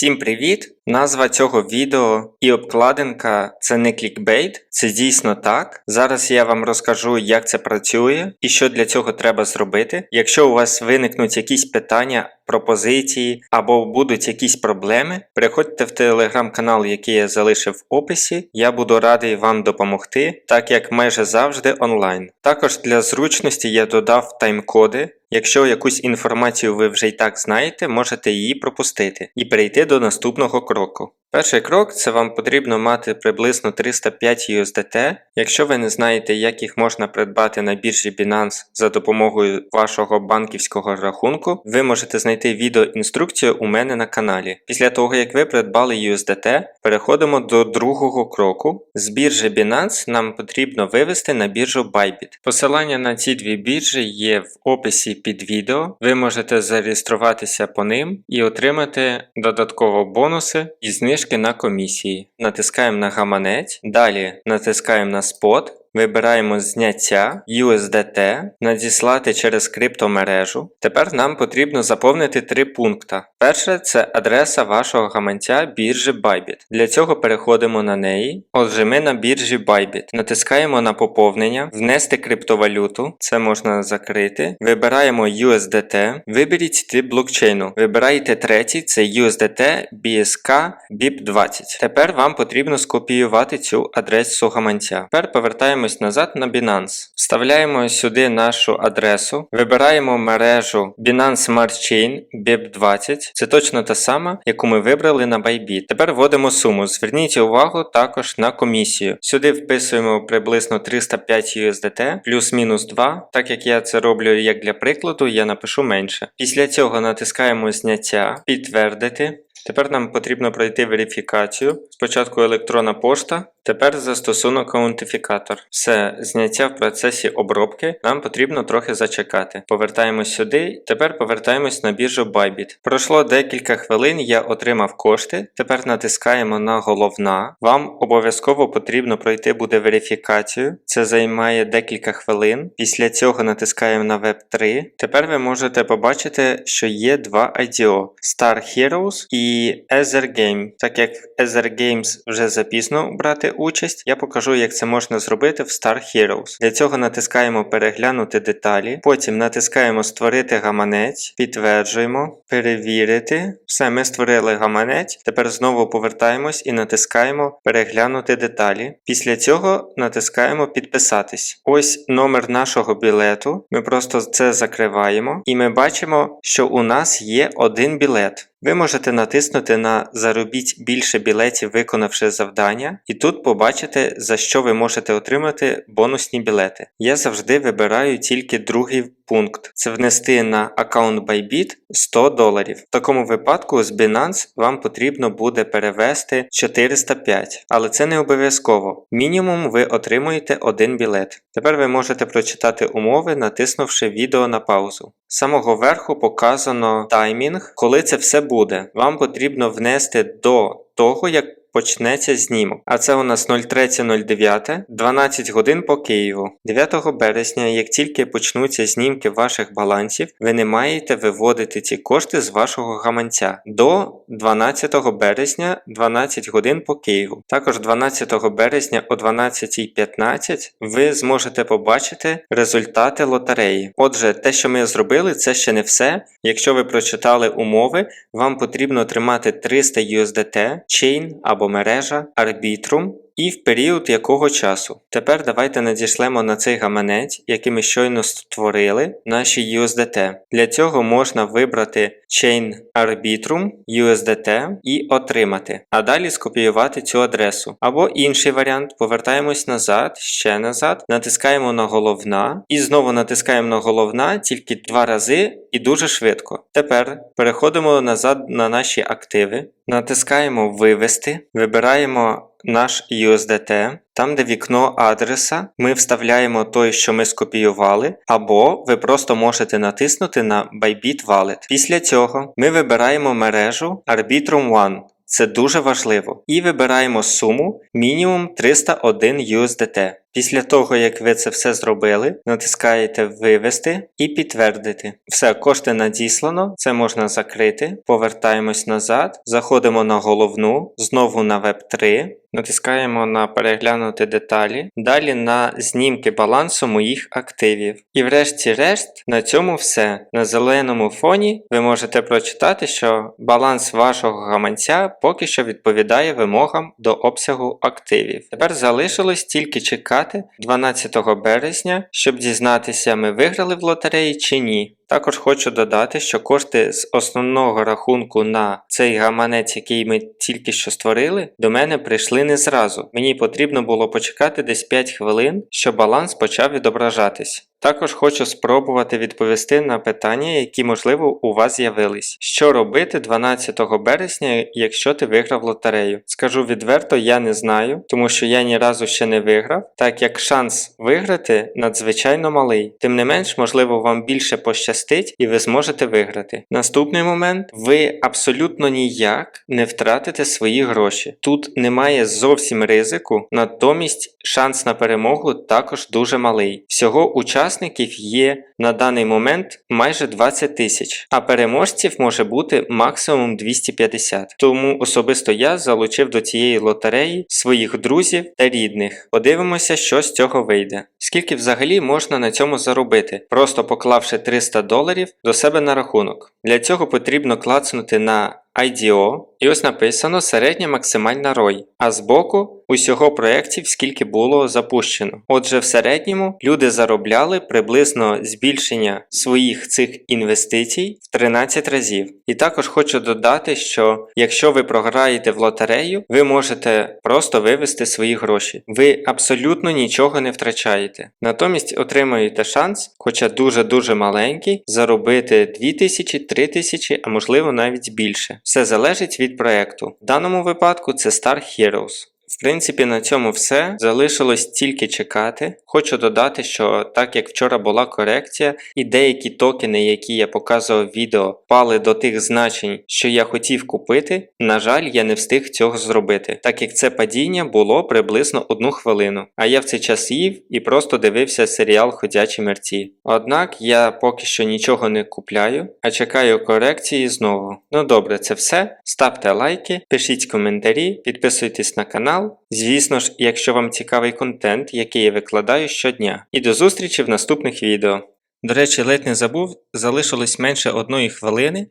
Всім привіт! Назва цього відео і обкладинка це не клікбейт, це дійсно так. Зараз я вам розкажу, як це працює і що для цього треба зробити. Якщо у вас виникнуть якісь питання, пропозиції або будуть якісь проблеми, переходьте в телеграм-канал, який я залишив в описі. Я буду радий вам допомогти, так як майже завжди онлайн. Також для зручності я додав тайм-коди. Якщо якусь інформацію ви вже й так знаєте, можете її пропустити і перейти до наступного кроку. Перший крок це вам потрібно мати приблизно 305 USDT. Якщо ви не знаєте, як їх можна придбати на біржі Binance за допомогою вашого банківського рахунку, ви можете знайти відеоінструкцію у мене на каналі. Після того, як ви придбали USDT, переходимо до другого кроку. З біржі Binance нам потрібно вивести на біржу Bybit. Посилання на ці дві біржі є в описі під відео. Ви можете зареєструватися по ним і отримати додатково бонуси і знижки на комісії. Натискаємо на гаманець, далі натискаємо на спот. Вибираємо зняття USDT, надіслати через криптомережу. Тепер нам потрібно заповнити три пункти. Перше це адреса вашого гаманця біржі Bybit. Для цього переходимо на неї. Отже, ми на біржі Bybit. Натискаємо на поповнення, внести криптовалюту, це можна закрити. Вибираємо USDT, виберіть тип блокчейну. Вибираєте третій, це USDT BSK BIP20. Тепер вам потрібно скопіювати цю адресу гаманця. Тепер повертаємо повертаємось назад на Binance. Вставляємо сюди нашу адресу, вибираємо мережу Binance Smart Chain BIP20. Це точно та сама, яку ми вибрали на Bybit. Тепер вводимо суму. Зверніть увагу також на комісію. Сюди вписуємо приблизно 305 USDT плюс-мінус 2. Так як я це роблю як для прикладу, я напишу менше. Після цього натискаємо зняття, підтвердити. Тепер нам потрібно пройти верифікацію. Спочатку електронна пошта, тепер застосунок аутентифікатор. Все, зняття в процесі обробки. Нам потрібно трохи зачекати. Повертаємось сюди, тепер повертаємось на біржу Bybit. Пройшло декілька хвилин, я отримав кошти. Тепер натискаємо на головна. Вам обов'язково потрібно пройти буде верифікацію. Це займає декілька хвилин. Після цього натискаємо на Web 3. Тепер ви можете побачити, що є два IDO Star Heroes і Ether Game. Так як Ether Games вже запізно брати участь, я покажу, як це можна зробити в Star Heroes. Для цього натискаємо переглянути деталі, потім натискаємо Створити гаманець, підтверджуємо, перевірити. Все, ми створили гаманець. Тепер знову повертаємось і натискаємо Переглянути деталі. Після цього натискаємо Підписатись. Ось номер нашого білету. Ми просто це закриваємо, і ми бачимо, що у нас є один білет. Ви можете натиснути на Заробіть більше білетів, виконавши завдання, і тут побачите, за що ви можете отримати бонусні білети. Я завжди вибираю тільки другий пункт це внести на аккаунт Bybit 100 доларів. В такому випадку з Binance вам потрібно буде перевести 405, але це не обов'язково. Мінімум ви отримуєте один білет. Тепер ви можете прочитати умови, натиснувши відео на паузу. З самого верху показано таймінг, коли це все буде. Вам потрібно внести до того, як почнеться знімок. А це у нас 03.09, 12 годин по Києву. 9 березня, як тільки почнуться знімки ваших балансів, ви не маєте виводити ці кошти з вашого гаманця до 12 березня 12 годин по Києву. Також 12 березня о 12.15 ви зможете побачити результати лотереї. Отже, те, що ми зробили, це ще не все. Якщо ви прочитали умови, вам потрібно тримати 300 USDT, Chain або або мережа Arbitrum і в період якого часу. Тепер давайте надішлемо на цей гаманець, який ми щойно створили, наші USDT. Для цього можна вибрати Chain Arbitrum USDT і отримати, а далі скопіювати цю адресу. Або інший варіант, повертаємось назад, ще назад, натискаємо на головна і знову натискаємо на головна тільки два рази і дуже швидко. Тепер переходимо назад на наші активи, натискаємо Вивести, вибираємо наш USDT. Там, де вікно адреса, ми вставляємо той, що ми скопіювали, або ви просто можете натиснути на Bybit Wallet. Після цього ми вибираємо мережу Arbitrum One. Це дуже важливо. І вибираємо суму мінімум 301 USDT. Після того, як ви це все зробили, натискаєте Вивести і підтвердити. Все, кошти надіслано, це можна закрити. Повертаємось назад, заходимо на головну, знову на Web 3. Натискаємо на переглянути деталі, далі на знімки балансу моїх активів. І врешті-решт, на цьому все. На зеленому фоні ви можете прочитати, що баланс вашого гаманця поки що відповідає вимогам до обсягу активів. Тепер залишилось тільки чекати 12 березня, щоб дізнатися, ми виграли в лотереї чи ні. Також хочу додати, що кошти з основного рахунку на цей гаманець, який ми тільки що створили, до мене прийшли не зразу. Мені потрібно було почекати десь 5 хвилин, щоб баланс почав відображатись. Також хочу спробувати відповісти на питання, які, можливо, у вас з'явились. Що робити 12 березня, якщо ти виграв лотерею? Скажу відверто, я не знаю, тому що я ні разу ще не виграв, так як шанс виграти надзвичайно малий. Тим не менш, можливо, вам більше пощастить і ви зможете виграти. Наступний момент: ви абсолютно ніяк не втратите свої гроші. Тут немає зовсім ризику, натомість шанс на перемогу також дуже малий. Всього учасників є на даний момент майже 20 тисяч, а переможців може бути максимум 250. Тому особисто я залучив до цієї лотереї своїх друзів та рідних. Подивимося, що з цього вийде. Скільки взагалі можна на цьому заробити, просто поклавши 300 доларів до себе на рахунок. Для цього потрібно клацнути на IDO, і ось написано середня максимальна ROI, а збоку усього проєктів скільки було запущено. Отже, в середньому люди заробляли приблизно збільшення своїх цих інвестицій в 13 разів. І також хочу додати, що якщо ви програєте в лотерею, ви можете просто вивести свої гроші. Ви абсолютно нічого не втрачаєте. Натомість отримуєте шанс, хоча дуже-дуже маленький, заробити 2000, 3000, а можливо навіть більше. Все залежить від проекту. В даному випадку це Star Heroes. В принципі, на цьому все. Залишилось тільки чекати. Хочу додати, що так як вчора була корекція, і деякі токени, які я показував в відео, впали до тих значень, що я хотів купити, на жаль, я не встиг цього зробити, так як це падіння було приблизно одну хвилину. А я в цей час їв і просто дивився серіал Ходячі мерці. Однак я поки що нічого не купляю, а чекаю корекції знову. Ну добре, це все. Ставте лайки, пишіть коментарі, підписуйтесь на канал. Звісно ж, якщо вам цікавий контент, який я викладаю щодня. І до зустрічі в наступних відео. До речі, ледь не забув, залишилось менше одної хвилини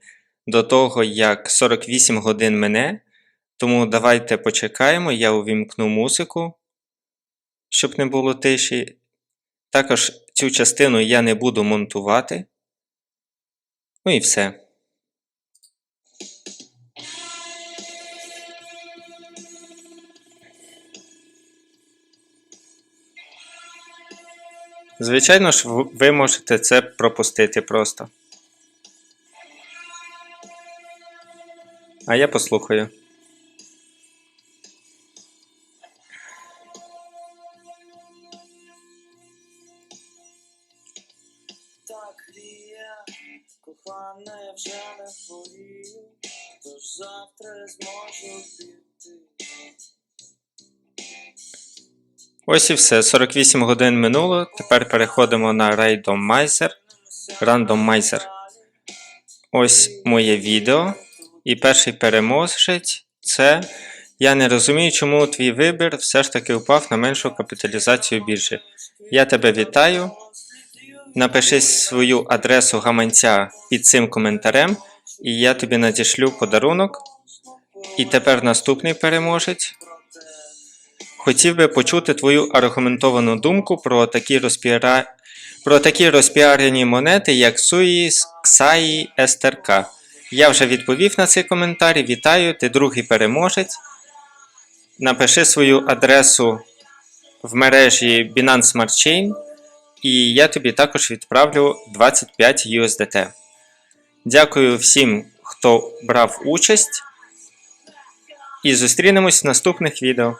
до того, як 48 годин мене. Тому давайте почекаємо, я увімкну музику, щоб не було тиші. Також цю частину я не буду монтувати. Ну і все. Звичайно ж, ви можете це пропустити просто. А я послухаю. Так гріє, кохана, я вже не хворію, тож завтра зможу піти. Ось і все. 48 годин минуло. Тепер переходимо на Randomizer. Randomizer. Ось моє відео. І перший переможець це. Я не розумію, чому твій вибір все ж таки впав на меншу капіталізацію біржі. Я тебе вітаю. Напиши свою адресу гаманця під цим коментарем, і я тобі надішлю подарунок. І тепер наступний переможець. Хотів би почути твою аргументовану думку про такі розпіара... про такі розпіарені монети, як Суїс, Ксаї, СТРК. Я вже відповів на цей коментар. Вітаю, ти другий переможець. Напиши свою адресу в мережі Binance Smart Chain, і я тобі також відправлю 25 USDT. Дякую всім, хто брав участь. І зустрінемось в наступних відео.